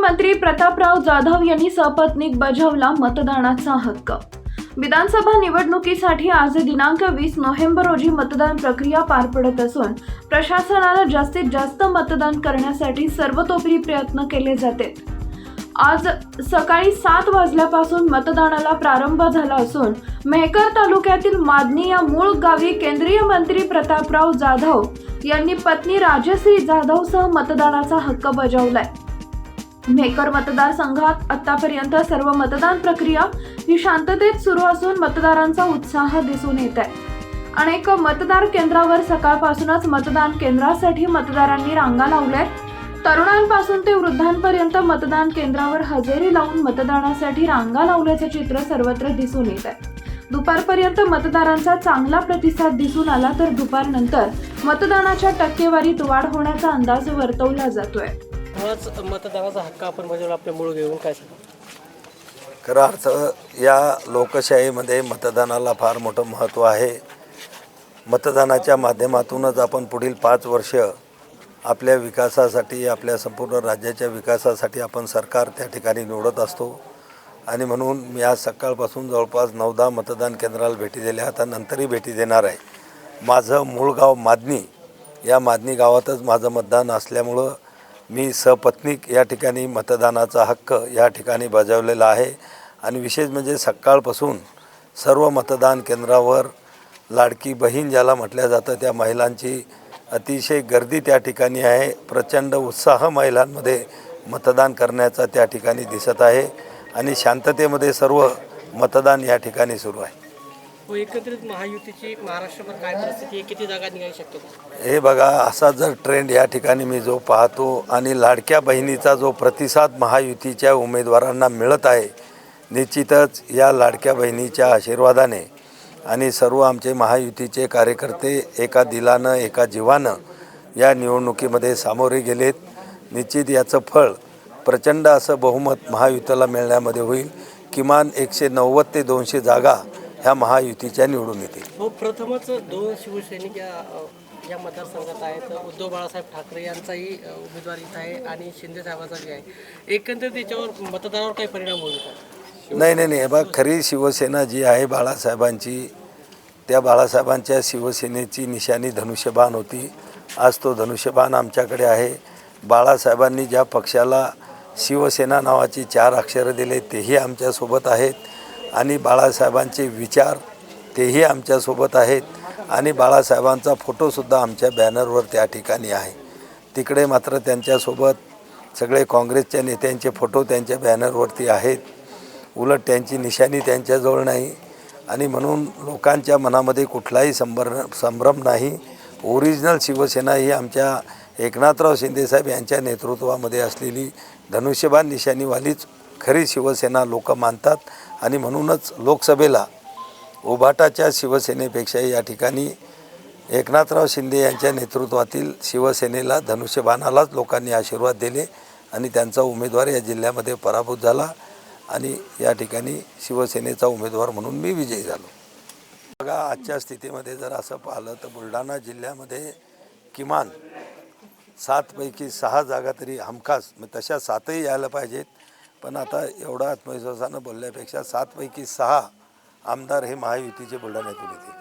मंत्री प्रतापराव जाधव यांनी सपत्नीक बजावला मतदानाचा हक्क. विधानसभा निवडणुकीसाठी आज दिनांक वीस नोव्हेंबर रोजी मतदान प्रक्रिया पार पडत असून प्रशासनाला जास्तीत जास्त मतदान करण्यासाठी सर्वतोपरी प्रयत्न केले जाते आज सकाळी सात वाजल्यापासून मतदानाला प्रारंभ झाला असून मेहकर तालुक्यातील मादनी या मूळ गावी केंद्रीय मंत्री प्रतापराव जाधव यांनी पत्नी राजश्री जाधवसह मतदानाचा हक्क बजावलाय. मेकर मतदारसंघात आतापर्यंत सर्व मतदान प्रक्रिया ही शांततेत सुरू असून मतदारांचा उत्साह दिसून येत आहे अनेक मतदार केंद्रावर सकाळपासूनच मतदान केंद्रासाठी मतदारांनी रांगा लावल्या तरुणांपासून ते वृद्धांपर्यंत मतदान केंद्रावर हजेरी लावून मतदानासाठी रांगा लावल्याचे चित्र सर्वत्र दिसून येत आहे दुपारपर्यंत मतदारांचा चांगला प्रतिसाद दिसून आला तर दुपारनंतर मतदानाच्या टक्केवारीत वाढ होण्याचा अंदाज वर्तवला जातोय. आज मतदानाचा हक्क आपण बजावला आपल्या मूळ घेऊन काय सांगा? खरं अर्थ या लोकशाहीमध्ये मतदानाला फार मोठं महत्त्व आहे. मतदानाच्या माध्यमातूनच आपण पुढील पाच वर्ष आपल्या विकासासाठी आपल्या संपूर्ण राज्याच्या विकासासाठी आपण सरकार त्या ठिकाणी निवडत असतो. आणि म्हणून मी आज सकाळपासून जवळपास नऊदा मतदान केंद्राला भेटी दिल्या. आता नंतरही भेटी देणार आहे. माझं मूळ गाव मादनी या मादनी गावातच माझं मतदान असल्यामुळं मी सपत्नीक या ठिकाणी मतदानाचा हक्क या ठिकाणी बजावलेला आहे आणि विशेष म्हणजे सकाळपासून सर्व मतदान केंद्रावर लाडकी बहीण ज्याला म्हटल्या जातं त्या महिलांची अतिशय गर्दी त्या ठिकाणी आहे. प्रचंड उत्साह महिलांमध्ये मतदान करण्याचा त्या ठिकाणी दिसत आहे आणि शांततेमध्ये सर्व मतदान या ठिकाणी सुरू आहे. व एकत्रित महायुतीची महाराष्ट्रभर काय परिस्थिती आहे? किती जागा निघायला शकतो हे बघा असा जर ट्रेंड या ठिकाणी मी जो पाहतो आणि लाडक्या बहिणीचा जो प्रतिसाद महायुतीच्या उमेदवारांना मिळत आहे निश्चितच या लाडक्या बहिणीच्या आशीर्वादाने आणि सर्व आमचे महायुतीचे कार्यकर्ते एका दिलानं एका जीवानं या निवडणुकीमध्ये सामोरे गेलेत. निश्चित याचं फळ प्रचंड असं बहुमत महायुतीला मिळण्यामध्ये होईल. किमान एकशे नव्वद ते दोनशे जागा ह्या महायुतीच्या निवडून येतील. हो प्रथमच दोन शिवसैनिक या मतदारसंघात आहेत. उद्धव बाळासाहेब ठाकरे यांचाही उमेदवार इथं आहे आणि शिंदे साहेबांचाही आहे. एकंदरीत त्याच्यावर मतदारावर काही परिणाम होईल का नाही नाही नाही. बघ खरी शिवसेना जी आहे बाळासाहेबांची त्या बाळासाहेबांच्या शिवसेनेची निशाणी धनुष्यबाण होती. आज तो धनुष्यबाण आमच्याकडे आहे. बाळासाहेबांनी ज्या पक्षाला शिवसेना नावाची चार अक्षरं दिले तेही आमच्यासोबत आहेत. आणि बाळासाहेबांचे विचार तेही आमच्यासोबत आहेत. आणि बाळासाहेबांचा फोटोसुद्धा आमच्या बॅनरवर त्या ठिकाणी आहे. तिकडे मात्र त्यांच्यासोबत सगळे काँग्रेसच्या नेत्यांचे फोटो त्यांच्या बॅनरवरती आहेत. उलट त्यांची निशाणी त्यांच्याजवळ नाही. आणि म्हणून लोकांच्या मनामध्ये कुठलाही संभर संभ्रम नाही. ओरिजिनल शिवसेना ही आमच्या एकनाथराव शिंदेसाहेब यांच्या नेतृत्वामध्ये असलेली धनुष्यबाण निशाणीवालीच खरी शिवसेना लोक मानतात आणि म्हणूनच लोकसभेला उभाटाच्या शिवसेनेपेक्षा या ठिकाणी एकनाथराव शिंदे यांच्या नेतृत्वातील शिवसेनेला धनुष्यबाणालाच लोकांनी आशीर्वाद दिले आणि त्यांचा उमेदवार या जिल्ह्यामध्ये पराभूत झाला आणि या ठिकाणी शिवसेनेचा उमेदवार म्हणून मी विजयी झालो. बघा आजच्या स्थितीमध्ये जर असं पाहिलं तर बुलढाणा जिल्ह्यामध्ये किमान सातपैकी सहा जागा तरी हमखास मग तशा सातही यायला पाहिजेत. पण आता एवढा आत्मविश्वासानं बोलल्यापेक्षा सातपैकी सहा आमदार हे महायुतीचे बुलढाण्यातून येतील.